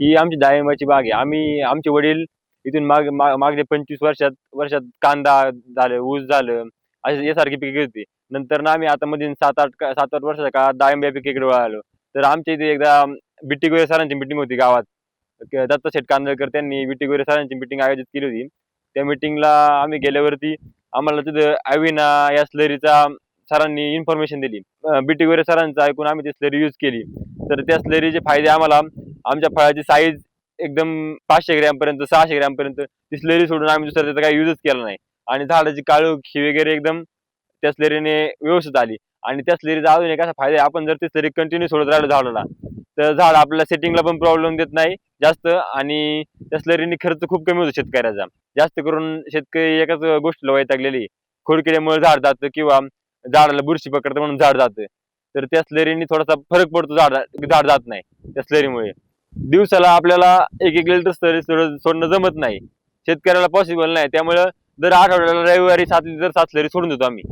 ही आमची डाळिंबाची बाग आहे. आम्ही आमचे वडील इथून माग मा- पंचवीस वर्षात वर्षात कांदा झालं ऊस झालं असे यासारखी पिके होती नंतर ना आम्ही आता मध्ये सात आठ का- सात आठ वर्षाच्या काळात डाळिंब या पिकेकडे वळालो. तर आमच्या इथे एकदा बिट्टी गोरे सरांची मिटिंग होती गावात. दत्ता शेठ कांदळकर त्यांनी बिट्टी गोरे सरांची मिटिंग आयोजित केली होती. त्या मिटिंगला आम्ही गेल्यावरती आम्हाला तिथं अविना या स्लरीचा सरांनी इन्फॉर्मेशन दिली. बिटी गोरे सरांचं ऐकून आम्ही ती स्लरी यूज केली. तर त्या स्लरीचे फायदे आम्हाला आमच्या फळाची साईज एकदम पाचशे ग्रॅम पर्यंत सहाशे ग्रॅम पर्यंत ती स्लेरी सोडून आम्ही दुसरा त्याचा काही युजच केला नाही. आणि झाडाची काळू ही वगैरे एकदम त्या स्लेरीने व्यवस्थित आली. आणि त्या स्लेरीचा अजून एक असा फायदा आहे आपण जर ती स्लेरी कंटिन्यू सोडत राहिलो झाडाला तर झाड आपल्याला सेटिंगला पण प्रॉब्लेम देत नाही जास्त. आणि त्या स्लरीने खर्च खूप कमी होतो शेतकऱ्याचा. जास्त करून शेतकरी एकाच गोष्टीला वैतागलेली खोडकिड्यामुळे झाड जातं किंवा झाडाला बुरशी पकडतं म्हणून झाड जातं. तर त्या स्लरीने थोडासा फरक पडतो झाड झाड जात नाही त्या स्लरीमुळे दिवसाला आपल्याला एक एक लिटर स्लरी सोड- सोडणं जमत नाही. शेतकऱ्याला पॉसिबल नाही. त्यामुळं दर आठवड्याला रविवारी सात लिटर सात स्लरी सोडून देतो आम्ही.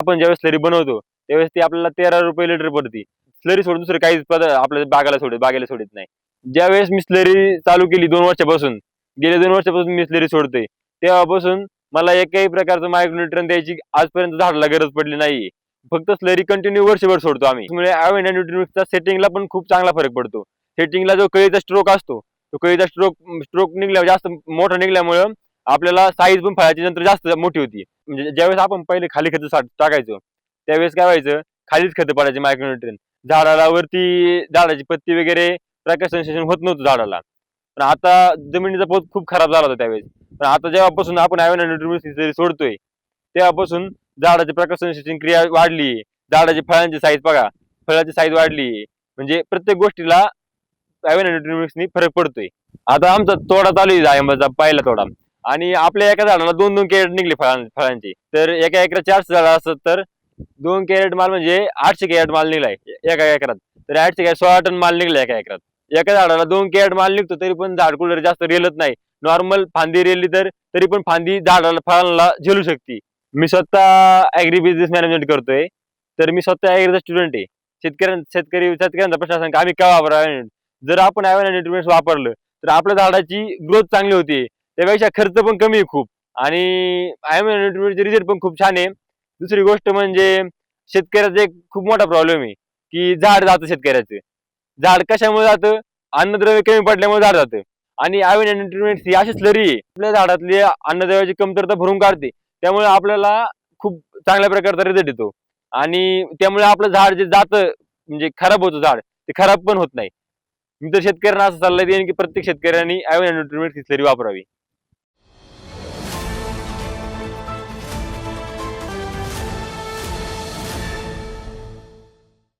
आपण ज्यावेळेस स्लरी बनवतो त्यावेळेस ती आपल्याला तेरा रुपये लिटर पडते. स्लरी सोडून दुसरं काहीच पदार्थ आपल्या बागाला सोडत बागेला सोडत नाही. ज्यावेळेस मी स्लरी चालू केली दोन वर्षापासून गेल्या दोन वर्षापासून मी स्लरी सोडतोय. तेव्हापासून मला एकही प्रकारचं मायक्रोन्युट्रन द्यायची आजपर्यंत झाडाला गरज पडली नाही. फक्त स्लरी कंटिन्यू वर्षभर सोडतो आम्ही. त्यामुळे अवेंडा न्यूट्रिमिक्सचा सेटिंगला पण खूप चांगला फरक पडतो. सेटिंगला जो कळीचा स्ट्रोक असतो तो कळीचा स्ट्रोक स्ट्रोक निघल्या जास्त मोठा निघल्यामुळं आपल्याला साईज पण फळाची नंतर जास्त मोठी होती. म्हणजे ज्यावेळेस आपण पहिले खाली खत टाकायचो त्यावेळेस काय व्हायचं? खालीच खत पडायचे मायक्रोन्युट्रेन झाडाला वरती झाडाची पत्ती वगैरे प्रकाश संश्लेषण होत नव्हतं झाडाला. पण आता जमिनीचा पोत खूप खराब झाला होता त्यावेळेस. पण आता जेव्हापासून आपण अवेंडा सोडतोय तेव्हापासून झाडाची प्रकाश संश्लेषण क्रिया वाढली. झाडाची फळांची साईज बघा. फळाची साईज वाढली. म्हणजे प्रत्येक गोष्टीला फरक पडतोय. आता आमचा तोडा चालू आहे जायंबाचा पहिला तोडा. आणि आपल्या एका झाडाला दोन दोन कॅरेट निघले फळांची फळांचे. तर एका एकरात चारशे झाड असत तर दोन कॅरेट माल म्हणजे आठशे कॅरेट माल निघलाय एका एकरात. तर आठशे कॅरेट सोळा टन माल निघला एका एकरात. एका झाडाला दोन कॅरेट माल निघतो तरी पण झाड कुठे जास्त रेलत नाही. नॉर्मल फांदी रेली तर तरी पण फांदी झाडाला फळांना झेलू शकते. मी स्वतः ऍग्री बिझनेस मॅनेजमेंट करतोय. तर मी स्वतः ऍग्रीचा स्टुडंट आहे. शेतकऱ्यां शेतकरी शेतकऱ्यांचा प्रश्न असा आम्ही का वापरावे जर आपण न्यूट्रिमेंट्स वापरलं तर आपल्या झाडाची ग्रोथ चांगली होते. त्यापेक्षा खर्च पण कमी आहे खूप. आणि न्यूट्रिमेंटचे रिझल्ट पण खूप छान आहे. दुसरी गोष्ट म्हणजे शेतकऱ्याचा एक खूप मोठा प्रॉब्लेम आहे की झाड जातं शेतकऱ्याचं. झाड कशामुळे जातं? अन्नद्रव्य कमी पडल्यामुळे झाड जातं. आणि न्यूट्रिमेंट्स ही अशी स्लरी आहे. आपल्या झाडातली अन्नद्रव्याची कमतरता भरून काढते. त्यामुळे आपल्याला खूप चांगल्या प्रकारचा रिझल्ट येतो. आणि त्यामुळे आपलं झाड जे जातं म्हणजे खराब होतं झाड ते खराब पण होत नाही. मी तर शेतकऱ्यांना असं सल्ला देईन की प्रत्येक शेतकऱ्यांनी न्यूट्रिमेंट स्लरी वापरावी.